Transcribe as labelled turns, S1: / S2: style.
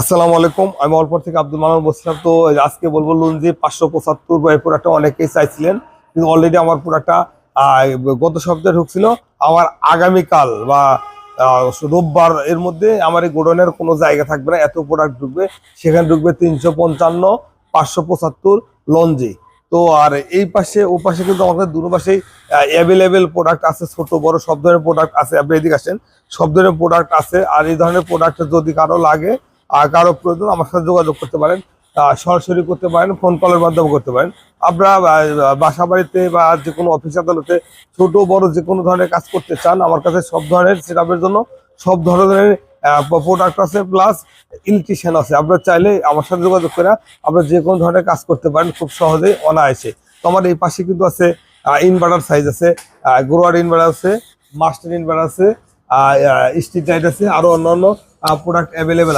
S1: আসসালামু আলাইকুম। আমি অল্প থেকে আব্দুল মানান বলছিলাম। তো আজকে বলব লুঞ্জি পাঁচশো পঁচাত্তর বা এই প্রোডাক্টটা অনেকেই চাইছিলেন। কিন্তু অলরেডি আমার প্রোডাক্টটা গত সপ্তাহে ঢুকছিল। আমার আগামীকাল বা রোববার এর মধ্যে আমার এই গোডনের কোনো জায়গা থাকবে না। এত প্রোডাক্ট ঢুকবে। সেখানে ঢুকবে তিনশো পঞ্চান্ন, পাঁচশো পঁচাত্তর লঞ্জি তো আর এই পাশে, ও পাশে কিন্তু আমাদের দুটো পাশেই অ্যাভেলেবেল প্রোডাক্ট আছে। ছোট, বড়, সব ধরনের প্রোডাক্ট আছে। আপনি এদিকে আসেন। সব ধরনের প্রোডাক্ট আছে। আর এই ধরনের প্রোডাক্ট যদি কারও লাগে আর কারও প্রয়োজন আমার সাথে যোগাযোগ করতে পারেন সরাসরি করতে পারেন ফোন কলের মাধ্যমে করতে পারেন। আপনারা বাসা বাড়িতে বা যে কোনো অফিস আদালতে ছোট, বড় যে কোনো ধরনের কাজ করতে চান, আমার কাছে সব ধরনের সেটআপের জন্য সব ধরনের প্রোডাক্ট আছে প্লাস ইলেকট্রিশিয়ান আছে। আপনারা চাইলে আমার সাথে যোগাযোগ করে আপনারা যে কোনো ধরনের কাজ করতে পারেন খুব সহজেই অনায়াসে। তো আমার এই পাশে কিন্তু আছে ইনভার্টার সাইজ আছে গ্রোয়ার ইনভার্টার আছে মাস্টার ইনভার্টার আছে স্ট্রিট লাইট আছে, আরও অন্যান্য প্রোডাক্ট অ্যাভেলেবেল